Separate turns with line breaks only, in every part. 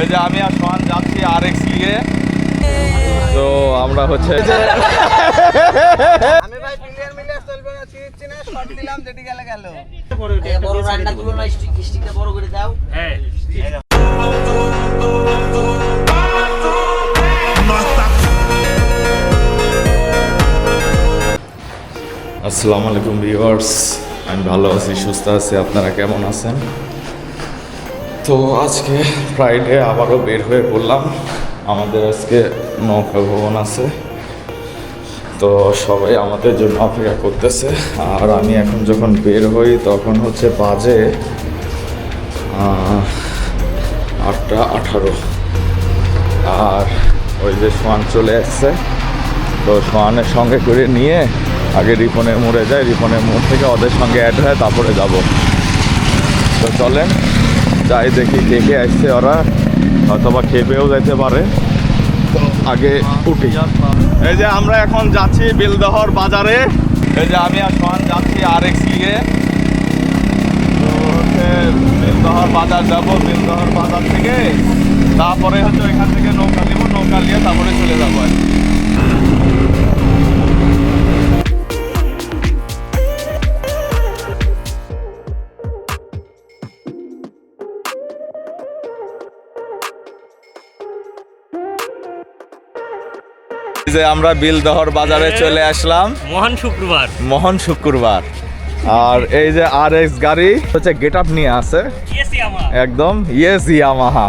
এই যে আমি আর সোহান যাচ্ছি আর এক্স লিগে তো আমরা হচ্ছে যে
আমি ভাই প্রিমিয়ার মিলে চলবে না চিনছি না শর্ট দিলাম যেটি গেলে গেল।
বড় রান্না না স্টিকটা বড় করে দাও।
আসসালামু আলাইকুম ভিউয়ার্স আমি ভালো আছি সুস্থ আছি। আপনারা কেমন আছেন? আজকে ফ্রাইডে আবারও বের হয়ে পড়লাম। আমাদের আজকে নৌকা ভবন আছে। তো সবাই আমাদের জন্য অপেক্ষা করতেছে। আর আমি এখন যখন বের হই তখন হচ্ছে বাজে আটটা আঠারো। আর ওই যে সোয়ান চলে আসছে। তো সোয়ানের সঙ্গে করে নিয়ে আগে রিপনের মোড়ে যায় রিপনের মোড় থেকে ওদের সঙ্গে অ্যাড হয় তারপরে যাব। তো চলেন। যাই দেখি কে আসছে ওরা অথবা খেপেও যাইতে পারে। আগে উঠি। এই যে আমরা এখন যাচ্ছি বেলদহর বাজারে। এই যে আমি আর সোহান যাচ্ছি আর তো হচ্ছে বেলদহর বাজার যাব, বেলদহর বাজার থেকে। তারপরে হচ্ছে ওইখান থেকে নৌকা নিব, নৌকা নিয়ে তারপরে চলে যাব আর কি। যে আমরা বিলদহর বাজারে চলে আসলাম।
মহান শুক্রবার।
মহান শুক্রবার। আর এই যে আর এক্স গাড়ি হচ্ছে গেট আপ নিয়ে আছে। একদম ইয়েস ইয়ামাহা।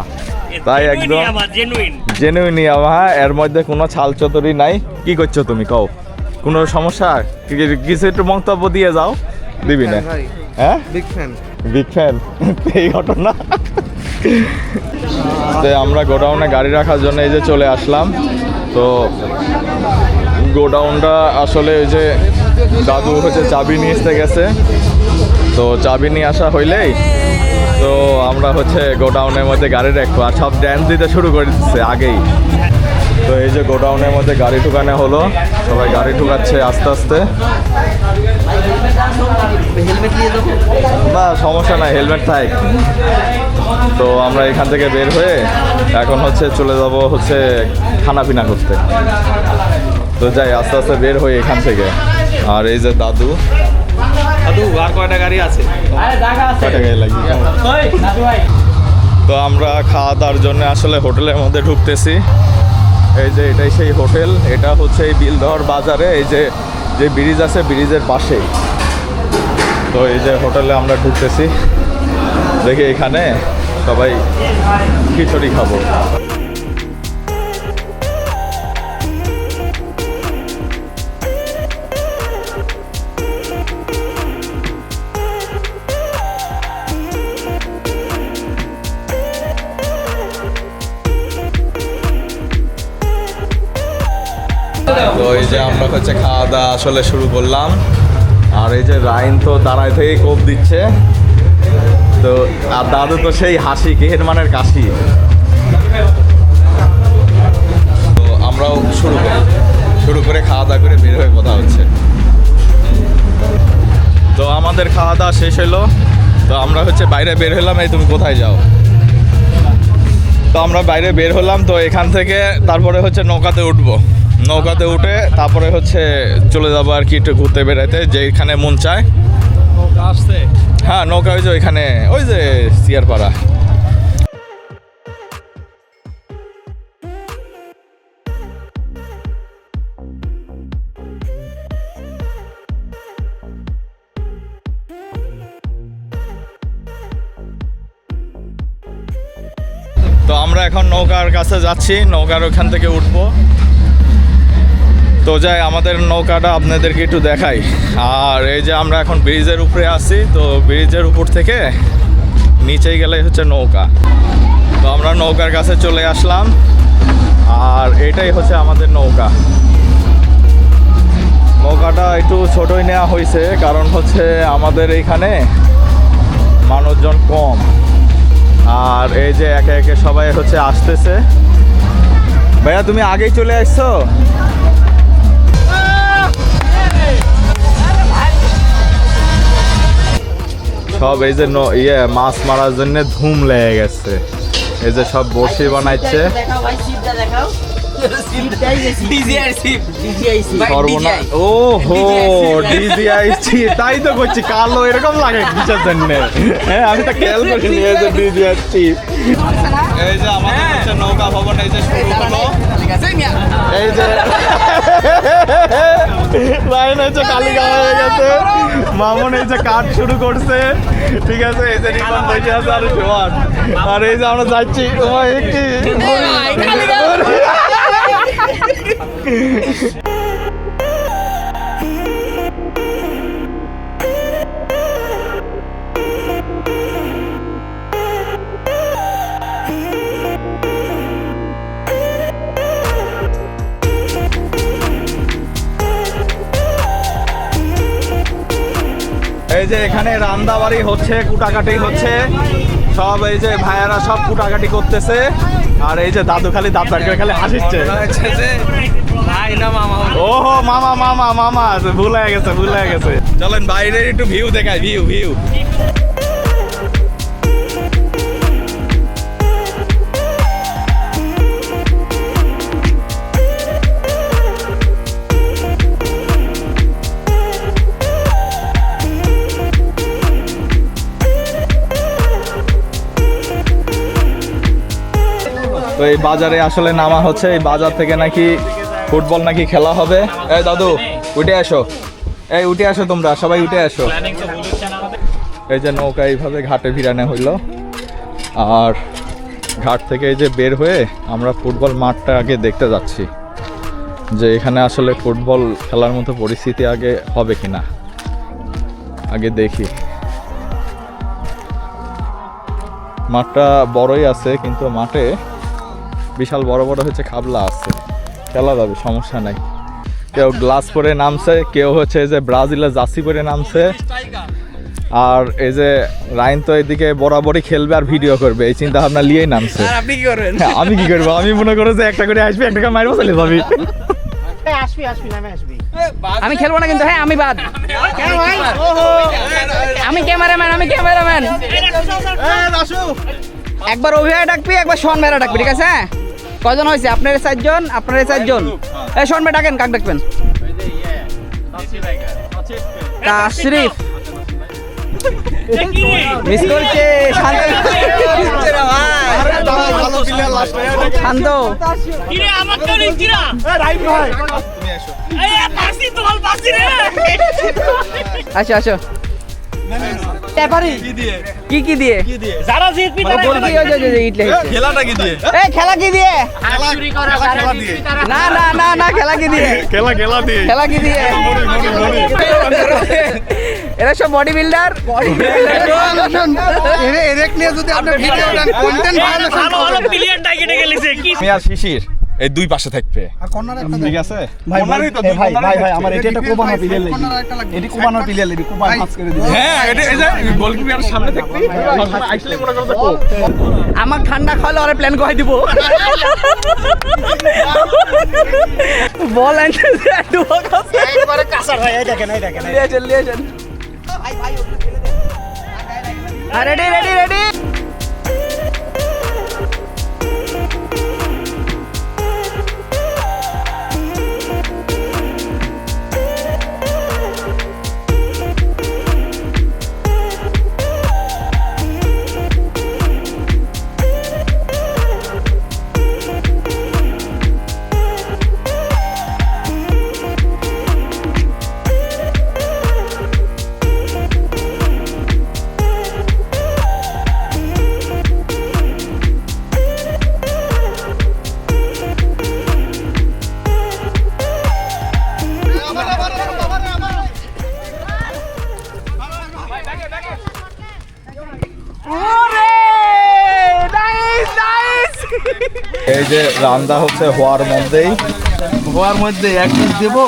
তাই একদম।
জেনুইন
জেনুইন ইয়ামাহা এর মধ্যে কোনো ছাল চতুরি নাই। কি করছ তুমি কও? কোনো সমস্যা? কিছু একটু মন্তব্য দিয়ে যাও। দিবি না? হ্যাঁ?
বিগ ফ্যান
বিগ ফ্যান এই ঘটনা। তো আমরা গোডাউনে গাড়ি রাখার জন্য এই যে চলে আসলাম। তো গোডাউনটা আসলে ওই যে দাদু হচ্ছে চাবি নিয়ে আসতে গেছে। তো চাবি নিয়ে আসা হইলেই তো আমরা হচ্ছে গোডাউনের মধ্যে গাড়ি রাখব। আর সব ড্যান্স দিতে শুরু করে দিচ্ছে আগেই। তো এই যে গোডাউনের মধ্যে গাড়ি ঢুকানো হলো। সবাই গাড়ি ঢুকাচ্ছে আস্তে আস্তে। না, সমস্যা নাই হেলমেট থাক। তো আমরা এখান থেকে বের হয়ে এখন হচ্ছে চলে যাব হচ্ছে খানা পিনা করতে। তো যাই আস্তে আস্তে বের হই এখান থেকে। আর এই যে দাদু।
দাদু আর কয়টা গাড়ি আছে?
কয়টা গায়ে লাগবে? তো আমরা খাওয়া দাওয়ার জন্য আসলে হোটেলের মধ্যে ঢুকতেছি। এই যে এটাই সেই হোটেল এটা হচ্ছে এই বিলদহর বাজারে এই যে যে ব্রিজ আছে ব্রিজের পাশেই তো এই যে হোটেলে আমরা ঢুকতেছি। দেখি এখানে। সবাই খিচুড়ি খাব। এই যে আমরা হচ্ছে খাওয়া দাওয়া আসলে শুরু করলাম। আর এই যে রাইন তো দাঁড়ায় থেকে কোপ দিচ্ছে। তো, আর দাদু তো সেই হাসি, কেহের মানের কাশি। তো আমরাও শুরু করি। শুরু করে খাওয়া দাওয়া করে বের হয়ে কথা হচ্ছে। তো আমাদের খাওয়া দাওয়া শেষ হলো তো আমরা হচ্ছে বাইরে বের হলাম, এই তুমি কোথায় যাও? তো আমরা বাইরে বের হলাম, তো এখান থেকে তারপরে হচ্ছে নৌকাতে উঠবো। নৌকাতে উঠে তারপরে হচ্ছে চলে যাব আর কি একটু ঘুরতে বেড়াতে যেখানে মন চায়। হ্যাঁ নৌকা ওই যে ওইখানে, ওই যে সিয়ারপাড়া। তো আমরা এখন নৌকার কাছে যাচ্ছি, নৌকার ওখান থেকে উঠবো। তো যাই, আমাদের নৌকাটা আপনাদেরকে একটু দেখাই। আর এই যে আমরা এখন ব্রিজের উপরে আছি, তো ব্রিজের উপর থেকে নিচেই গেলে হচ্ছে নৌকা। তো আমরা নৌকার কাছে চলে আসলাম, আর এটাই হচ্ছে আমাদের নৌকা। নৌকাটা একটু ছোটই নেওয়া হয়েছে, কারণ হচ্ছে আমাদের এইখানে মানুষজন কম। আর এই যে একে একে সবাই হচ্ছে আসতেছে। ভাইয়া, তুমি আগেই চলে আসছো? সব এই যে ইয়ে মাছ মারার জন্য ধুম লেগে গেছে। এই যে সব বসি বানাইছে। ও হো তাই তো করছি, কালো এরকম লাগে কিসের জন্য? হ্যাঁ আমি তো খেয়াল করিনি নৌকা ভবন এই যে শুরু হলো। এই যে লাইন হচ্ছে গাওয়া হয়ে গেছে। মামুন এই যে কাজ শুরু করছে। ঠিক আছে এই যে রিপন বসে আছে আর সোহান আর এই যে আমরা যাচ্ছি ও কি? যে এখানে রান্দাবাড়ি হচ্ছে, কুটাকাটি হচ্ছে। সব এই যে ভাইয়ারা সব কুটাকাটি করতেছে। আর এই যে দাদু খালি দাঁত দাঁড় খালি হাসিচ্ছে। ওহো, মামা মামা মামা, ভুল গেছে, ভুলে গেছে। চলেন বাইরে একটু ভিউ দেখায় ভিউ ভিউ বাজারে আসলে নামা হচ্ছে, এই বাজার থেকে নাকি ফুটবল নাকি খেলা হবে। এই দাদু, উঠে আসো এই, উঠে আসো তোমরা, সবাই উঠে আসো এই যে নৌকা এইভাবে ঘাটে ভিড়ানো হইল। আর ঘাট থেকে এই যে বের হয়ে আমরা ফুটবল মাঠটা আগে দেখতে যাচ্ছি, যে এখানে আসলে ফুটবল খেলার মতো পরিস্থিতি আগে হবে কি না আগে দেখি। মাঠটা বড়ই আছে, কিন্তু মাঠে বিশাল বড় বড় হচ্ছে খাবলা আছে। খেলা যাবে সমস্যা নাই। কেউ গ্লাস পরে নামছে কেউ হচ্ছে এই যে ব্রাজিলের জার্সি পরে নামছে। আর এই যে রাইন তো এদিকে বরাবরই খেলবে আর ভিডিও করবে এই চিন্তা ভাবনা নিয়েই নামছে।
আর আপনি কি করবেন?
হ্যাঁ, আমি কি করব? আমি মনে করো যে একটা করে আসবি একটা করে মারবো চলে যাবি
আমি। খেলব না কিন্তু হ্যাঁ আমি বাদ। আমি ক্যামেরাম্যান আমি ক্যামেরাম্যান। একবার অভিনয় ডাকবি একবার শোন মেরা ডাকবি ঠিক আছে? হ্যাঁ কজন হয়েছে? আপনার চারজন আপনার চারজন? এই শোন ভাই ডাকেন কাক ডাকবেন? তাশরিফ মিস করছে শান্ত। কি কি দিয়ে?
যারা জিতবি তারা
গোল কি ওই যে- ওই যে
খেলাটা কি দিয়ে?
এই খেলা কি দিয়ে? না না না না খেলা কি দিয়ে?
খেলা খেলা দিয়ে।
খেলা কি দিয়ে? এরা সব বডি বিল্ডার
এরেক নিয়ে যদি আপনি ভিডিও দেন কন্টেন্ট
ভালো ভালো প্লেয়ার টাইকেটে গেলিছে। কি?
আমি আর শিশির। এই দুই পাশে থাকবে। ঠিক আছে?
ভাই
তো, দুই
ভাই ভাই ভাই আমার এটা একটা কোবানো প্লেয়ার লাগবে। এটি কোবানো প্লেয়ার লাগবে কোবান পাস করে দিবে।
হ্যাঁ এটা এই যে গোলকিপার সামনে থাকবি? আইসলে মনে করো যে
আমার ঠান্ডা খাওয়ালে ওরা প্ল্যান করে দিব। বল আনতে
একবারে কাঁচা ভাই এই দেখেন এই দেখেন
লিয়েছেন লিয়েছেন রেডি রেডি রেডি।
এই যে রান্না হচ্ছে হওয়ার মধ্যেই।
হওয়ার মধ্যে এক পিস দেবো?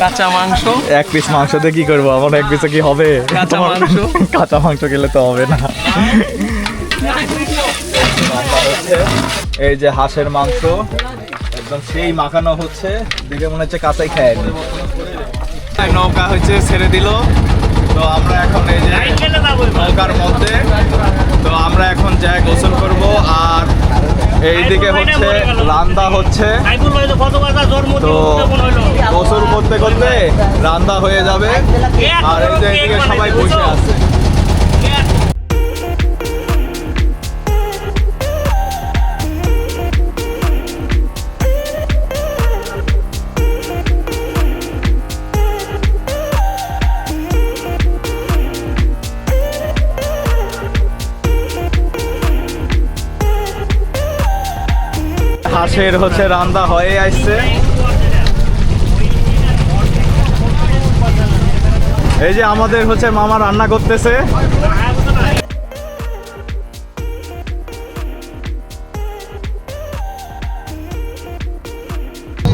কাঁচা মাংস।
এক পিস মাংস দিয়ে কি করব? আমার এক পিসে কি হবে?
কাঁচা মাংস?
কাঁচা মাংস খেলে তো হবে না। এই যে হাঁসের মাংস। একদম সেই মাখানো হচ্ছে। দেখে মনে হচ্ছে কাঁচাই খায়নি নৌকা হচ্ছে ছেড়ে দিল। তো আমরা এখন এই যে। নৌকার মধ্যে। তো আমরা এখন যাই গোসল করব। আর এইদিকে হচ্ছে রান্দা হচ্ছে।
তো
গোসল করতে করতে রান্দা হয়ে যাবে। আর এই যে এইদিকে সবাই বসে আছে। হাঁসের হচ্ছে রান্দা হয়ে আসছে। এই যে আমাদের হচ্ছে মামা রান্না করতেছে।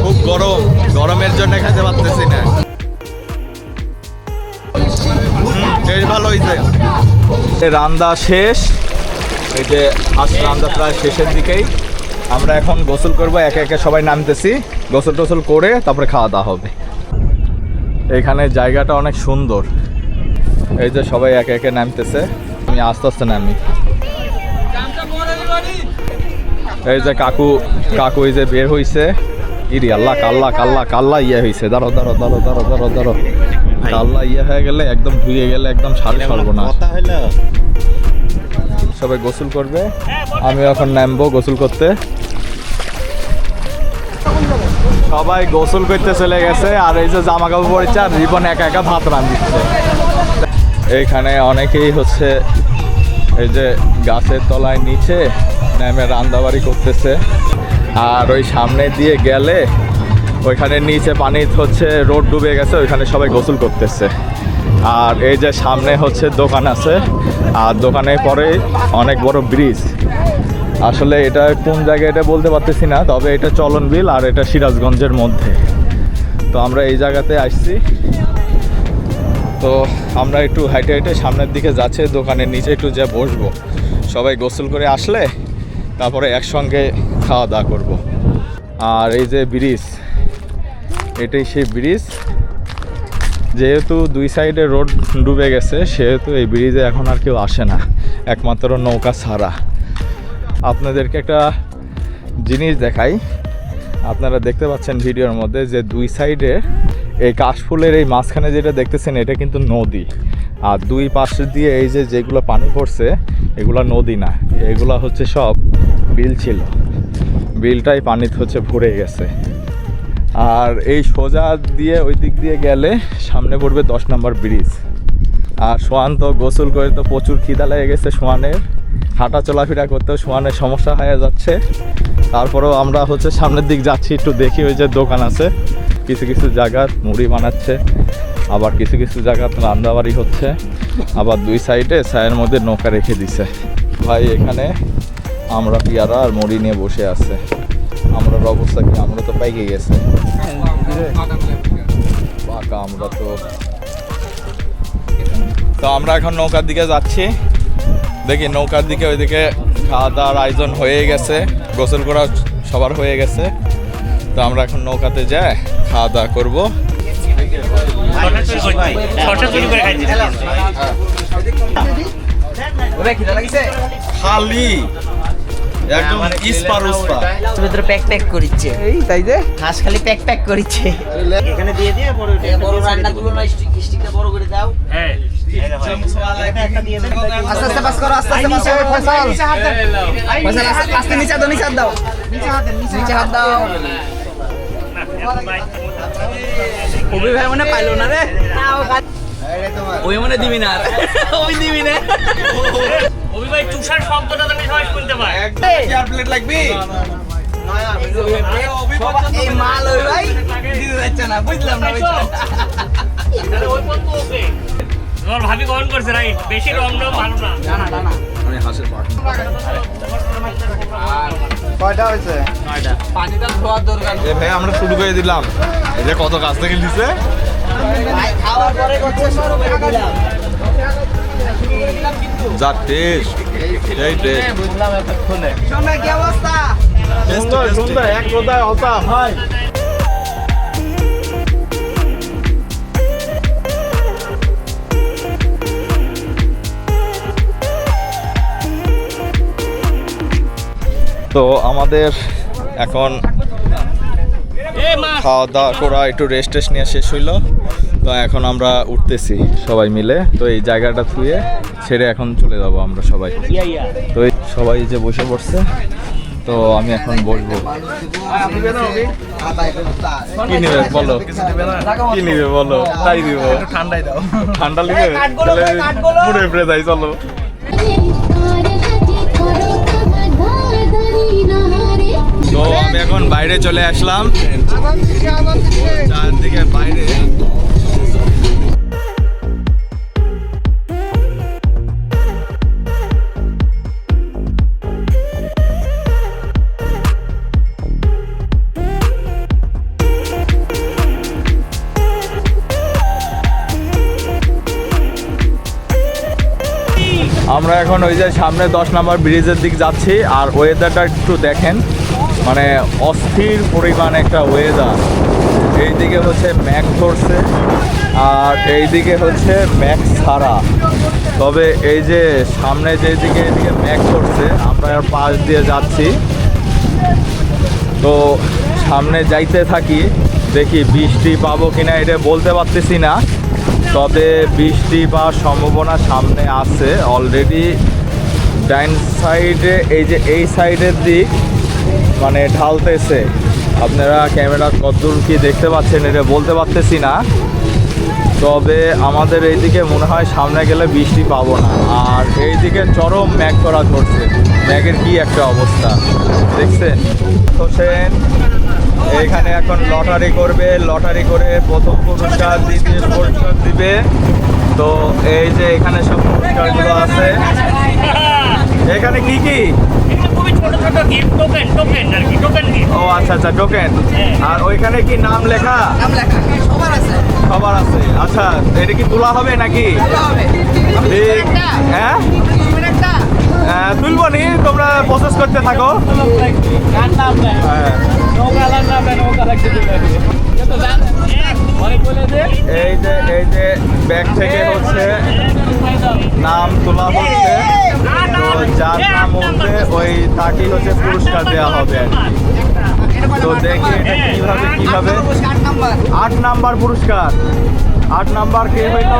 খুব গরম গরমের জন্য খেতে পারতেছি না। বেশ ভালো হয়েছে রান্দা শেষ। এই যে আজ রান্দা প্রায় শেষের দিকেই। আমরা এখন গোসল করব, একে একে সবাই নামতেছি। গোসল টোসল করে তারপরে খাওয়া দাওয়া হবে। এখানে জায়গাটা অনেক সুন্দর। এই যে সবাই একে একে নামতেছে। আমি আস্তে আস্তে নামি। এই যে কাকু কাকু এই যে বের হইছে। ইরি আল্লাহ, কাল্লা কাল্লা কাল্লা ইয়ে হয়েছে দাঁড়ো দাঁড়ো দাঁড়ো দাঁড়ো দাঁড়ো দাঁড়ো কাল্লা ইয়ে হয়ে গেলে একদম ধুয়ে গেলে একদম সারে না সবাই গোসল করবে। আমি এখন নামবো গোসল করতে। সবাই গোসল করতে চলে গেছে, আর এই যে জামা কাপড় পরেছে, আর রিবন একা একা ভাত রান্ধিচ্ছে। এইখানে অনেকেই হচ্ছে এই যে গাছের তলায় নিচে নেমে রান্দাবাড়ি করতেছে, আর ওই সামনে দিয়ে গেলে ওইখানে নিচে পানি হচ্ছে রোড ডুবে গেছে, ওইখানে সবাই গোসল করতেছে। আর এই যে সামনে হচ্ছে দোকান আছে, আর দোকানে পরে অনেক বড় ব্রিজ। আসলে এটা কোন জায়গায় এটা বলতে পারতেছি না, তবে এটা চলন বিল আর এটা সিরাজগঞ্জের মধ্যে। তো আমরা এই জায়গাতে আসছি। তো আমরা একটু হাইটে হাইটে সামনের দিকে যাচ্ছে, দোকানের নিচে একটু যা বসবো। সবাই গোসল করে আসলে তারপরে একসঙ্গে খাওয়া দাওয়া করব। আর এই যে ব্রিজ, এটাই সেই ব্রিজ। যেহেতু দুই সাইডে রোড ডুবে গেছে, সেহেতু এই ব্রিজে এখন আর কেউ আসে না। একমাত্র নৌকা ছাড়া। আপনাদেরকে একটা জিনিস দেখাই। আপনারা দেখতে পাচ্ছেন ভিডিওর মধ্যে যে দুই সাইডে এই কাশফুলের এই মাঝখানে যেটা দেখতেছেন, এটা কিন্তু নদী। আর দুই পাশে দিয়ে এই যে যেগুলো পানি পড়ছে, এগুলো নদী না। এগুলো হচ্ছে সব বিল ছিল। বিলটাই পানিতে হচ্ছে ভরে গেছে। আর এই সোজা দিয়ে ওই দিক দিয়ে গেলে সামনে পড়বে দশ নম্বর ব্রিজ। আর সোয়ান তো গোসল করে তো প্রচুর খিদা লেগে গেছে সোয়ানের। হাঁটা চলাফেরা করতেও সমানে সমস্যা হয়ে যাচ্ছে। তারপরেও আমরা হচ্ছে সামনের দিক যাচ্ছি, একটু দেখি ওই যে দোকান আছে। কিছু কিছু জায়গার মুড়ি বানাচ্ছে, আবার কিছু কিছু জায়গা রান্দাবাড়ি হচ্ছে, আবার দুই সাইডে ছায়ের মধ্যে নৌকা রেখে দিছে। ভাই, এখানে আমরা পিয়ারা আর মুড়ি নিয়ে বসে আছে। আমরার অবস্থা কি? আমরা তো পাইকে গেছে। আমরা তো। তো আমরা এখন নৌকার দিকে যাচ্ছি। দেখি নৌকার দিকে ওইদিকে খাওয়া দাওয়ার আয়োজন হয়ে গেছে গোসল করা সবার হয়ে গেছে। তো আমরা এখন নৌকাতে যাই খাওয়া দাওয়া করব।
শর্টটা চুরি করে খাইছি
ওরে খিদা লাগিছে
খালি একদম ইস্পার উস্পার
ভিতরে প্যাক প্যাক করিচ্ছে।
এই তাই যে?
হাঁস খালি প্যাক প্যাক করিচ্ছে। এখানে দিয়ে দিয়ে বড় বড় রান্না না স্টিকটা বড় করে দাও।
হ্যাঁ।
আস্তে আস্তে পাস করো আস্তে আস্তে পাস করো ফয়সাল ফয়সাল আস্তে নিচে দাও নিচে দাও নিচে হাত দাও কবি ভাই মনে পাইলো না রে ওই মনে দিবি না। ওই দিবি না
অভি ভাই তুষার শব্দটা তো সবাই শুনতে পায়
প্লেট লাগবে
মাল ওই ভাই দিতে যাচ্ছে না বুঝলাম না
ওই তোমার ভাবি গ্রহণ করছে রাইট? বেশি রং রং ভালো না।
না না না
আমি হাসে পাখ
কয়টা হয়েছে?
পানিটা ধোয়ার দরকার।
এ ভাই আমরা শুরু করে দিলাম। এই যে কত কাছ থেকে লিছে
খাওয়ার পরে করছে শুরু করে দিলাম।
যা টেস্ট এই টেস্ট
শোনা কি অবস্থা?
সুন্দর সুন্দর এক কথায় হতা ভাই তো আমাদের এখন খাওয়া দাওয়া করা একটু রেস্ট টেস্ট নিয়ে শেষ হইল। তো এখন আমরা উঠতেছি সবাই মিলে। তো এই জায়গাটা থুয়ে ছেড়ে এখন চলে যাব আমরা সবাই। তো সবাই যে বসে পড়ছে তো আমি এখন বসবো। কি নিবে বলো? কি নিবে বলো? তাই দিব।
ঠান্ডাই দাও।
ঠান্ডা পুরো এপ্রে যাই চলো। তো আমি এখন বাইরে চলে আসলাম। চারদিকে বাইরে। আমরা এখন ওই যে সামনে দশ নম্বর ব্রিজের দিক যাচ্ছি, আর ওয়েদারটা একটু দেখেন। মানে অস্থির পরিমাণ একটা ওয়েদার এইদিকে হচ্ছে ম্যাক ধরছে আর এইদিকে হচ্ছে ম্যাক ছাড়া। তবে এই যে সামনে যেদিকে এদিকে ম্যাক ধরছে, আমরা পাশ দিয়ে যাচ্ছি। তো সামনে যাইতে থাকি, দেখি বৃষ্টি পাবো কিনা এটা বলতে পারতেছি না। তবে বৃষ্টি পাওয়ার সম্ভাবনা সামনে আছে। অলরেডি ডাইন সাইডে এই যে এই সাইডের দিক মানে ঢালতেছে। আপনারা ক্যামেরা কতদূর কি দেখতে পাচ্ছেন এটা বলতে পারতেছি না। তবে আমাদের এইদিকে মনে হয় সামনে গেলে বৃষ্টি পাবো না। আর এইদিকে চরম ম্যাগ করা ধরছে। ম্যাগের কি একটা অবস্থা। দেখছেন? হোসেন এখানে এখন লটারি করবে, লটারি করে প্রথম পুরস্কার, দ্বিতীয় পুরস্কার দিবে। তো এই যে এখানে সব পুরস্কারগুলো আছে। এখানে কি কি?
ছোট ছোট গিফট টোকেন টোকেন আর কি টোকেন
ও আচ্ছা আচ্ছা টোকেন আর ওইখানে কি নাম লেখা? সবার আছে। আচ্ছা এটা কি তোলা হবে নাকি? হ্যাঁ? হ্যাঁ, তুলবো নি তোমরা প্রসেস করতে থাকো। হ্যাঁ। এই যে এই যে ব্যাগ থেকে হচ্ছে নাম তোলা হচ্ছে তো যার নাম উঠবে ওই তাকেই হচ্ছে পুরস্কার দেওয়া হবে আর। তো দেখি এটা কীভাবে কীভাবে আট নাম্বার পুরস্কার আট নাম্বার কে হইল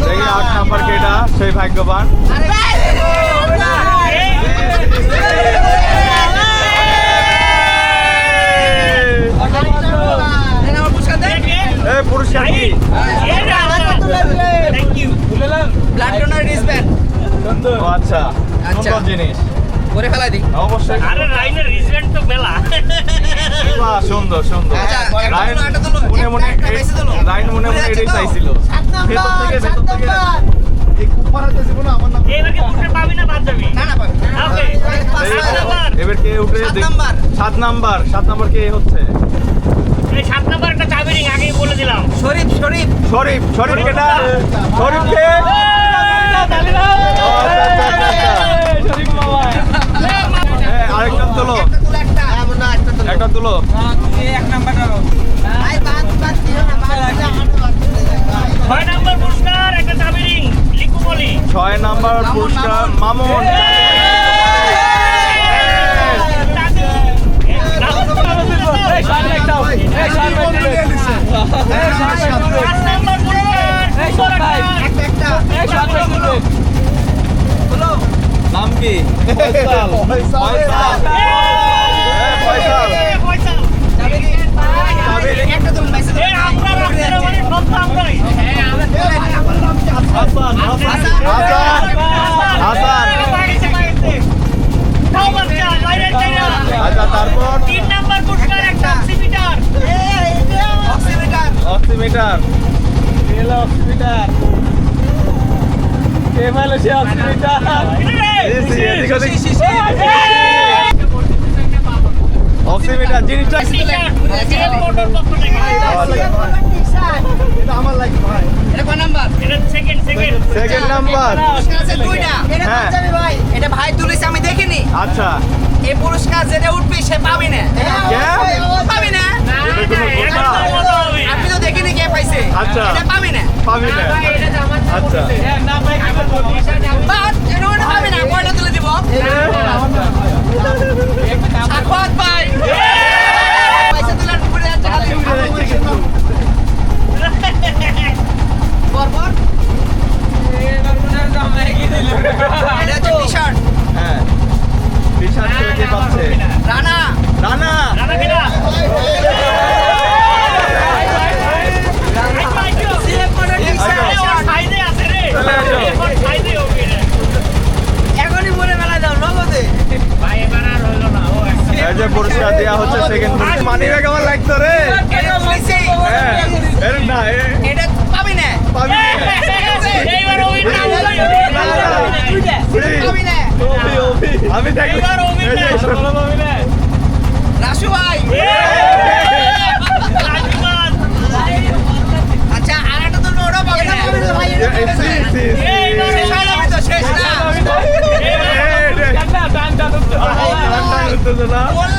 দেখি আট নাম্বার কেটা সেই ভাগ্যবান পুরস্কার
ব্লাড ডোনার রিসব্যান্ড
আচ্ছা।
আচ্ছা।
জিনিস।
করে ফেলাই দিই।
অবশ্যই।
আরে রাইনের রিজেন্ট তো মেলা।
বাহ, সুন্দর সুন্দর।
আচ্ছা,
রাইন মনে মনে রাইন মনে মনে এটাই চাইছিল। ভেতর থেকে ভেতর থেকে।
এবার কি পুরস্কার পাবি না বাদ যাবি?
না না পাবে
ওকে। সাত নাম্বার
এবার কে উঠে
সাত
দেখ-
নাম্বার।
কে হচ্ছে?
সাত নাম্বার একটা চাবি রিং আগেই বলে দিলাম।
শরীফ শরীফ।
শরীফ শরীফ কেটা শরীফ কে ও, আরেকজন তুলো।
তুলে। একটা তুলে এক নাম্বার
ছয় নাম্বার পুরস্কার
মামুন। নাম কি ফয়সাল ফয়সাল ফয়সাল হাসান হাসান হাসান আচ্ছা তারপর
তিন নাম্বার পুরস্কার একটা অক্সিমিটার
অক্সিমিটার
কে ভালো সে অক্সিমিটার অক্সিমিটার জিনিসটা
মোটর পক্ষ থেকে
এটা কয় নাম্বার
এটা সেকেন্ড সেকেন্ড
সেকেন্ড নাম্বার
পুরস্কার আছে দুইটা
হ্যাঁ
এটা ভাই তুলেছে আমি দেখিনি
আচ্ছা
এই পুরস্কার যেটা উঠবি সে পাবি না পাবি না আপনি তো দেখিনি কে পাইছে
আচ্ছা।
এটা পাবি না
পাবি না আচ্ছা
বাট এটা ওটা না কয়টা তুলে দিব সাক্ষাৎ ভাই পয়সা তুলে উপরে যাচ্ছে খালি পরপর এটা
না।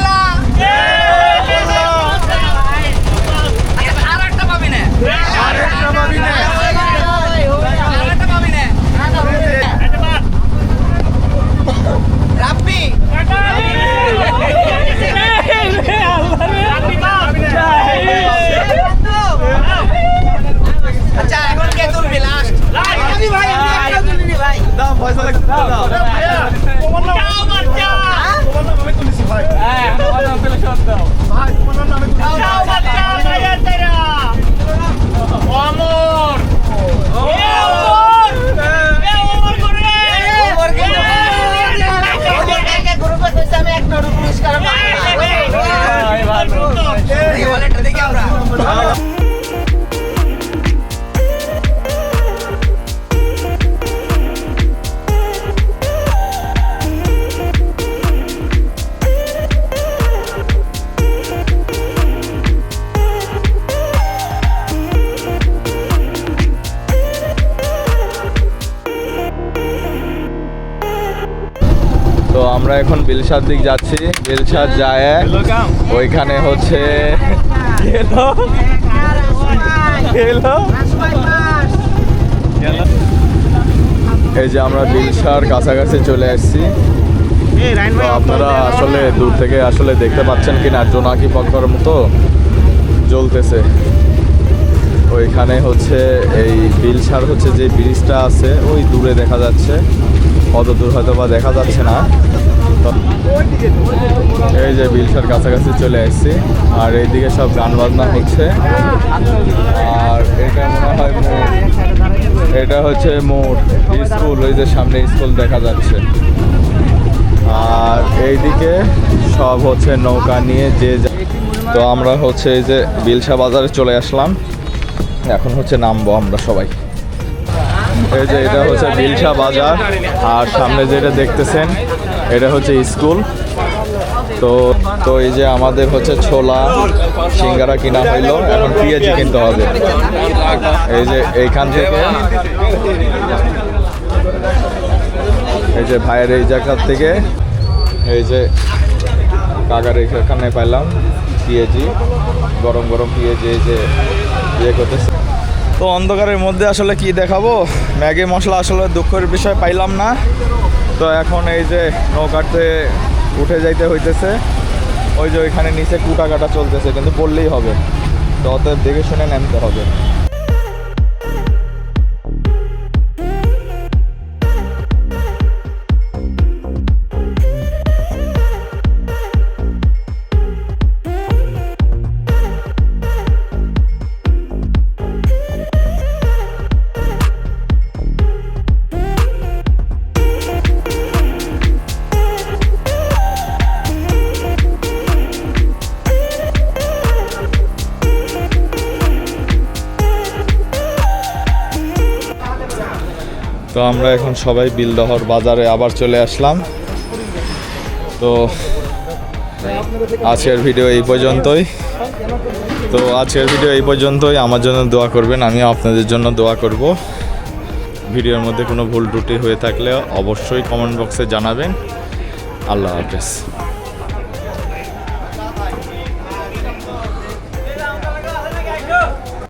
এখন
দিক যাচ্ছি বিলসার যায়। ওইখানে হচ্ছে এই যে আমরা বিলসার কাছাকাছি চলে আসছি আপনারা আসলে দূর থেকে আসলে দেখতে পাচ্ছেন কিনা, জোনাকি পক্ষর মতো জ্বলতেছে। ওইখানে হচ্ছে এই বিলসার হচ্ছে যে ব্রিজটা আছে, ওই দূরে দেখা যাচ্ছে। অত দূর হয়তো বা দেখা যাচ্ছে না। এই যে বিলসার কাছাকাছি চলে আসছি, আর এইদিকে সব গান বাজনা হচ্ছে। আর এটা মনে হয় এটা হচ্ছে মোড় স্কুল, ওই যে সামনে স্কুল দেখা যাচ্ছে। আর এইদিকে সব হচ্ছে নৌকা নিয়ে যে তো আমরা হচ্ছে এই যে বিলসা বাজারে চলে আসলাম। এখন হচ্ছে নামবো আমরা সবাই। এই যে এটা হচ্ছে বিলসা বাজার, আর সামনে যেটা দেখতেছেন এটা হচ্ছে স্কুল। তো তো এই যে আমাদের হচ্ছে ছোলা, সিঙ্গারা কিনা হইল, এখন পেঁয়াজি কিনতে হবে। এই যে এইখান থেকে, এই যে ভাইয়ের এই জায়গার থেকে, এই যে কাকার এখানে পাইলাম পিএজি গরম গরম পিএজি এই যে ইয়ে করতেছে। তো অন্ধকারের মধ্যে আসলে কি দেখাবো? ম্যাগি মশলা আসলে দুঃখের বিষয়, পাইলাম না। তো এখন এই যে নৌকাতে উঠে যাইতে হইতেছে। ওই যে ওইখানে নিচে কুটা কাটা চলতেছে, কিন্তু বললেই হবে। তো অতএব দেখে শুনে নামতে হবে। আমরা এখন সবাই বিলদহর বাজারে আবার চলে আসলাম। তো আজকের ভিডিও এই পর্যন্তই। তো আজকের ভিডিও এই পর্যন্তই। আমার জন্য দোয়া করবেন, আমিও আপনাদের জন্য দোয়া করব। ভিডিওর মধ্যে কোনো ভুল ত্রুটি হয়ে থাকলে অবশ্যই কমেন্ট বক্সে জানাবেন। আল্লাহ হাফেজ।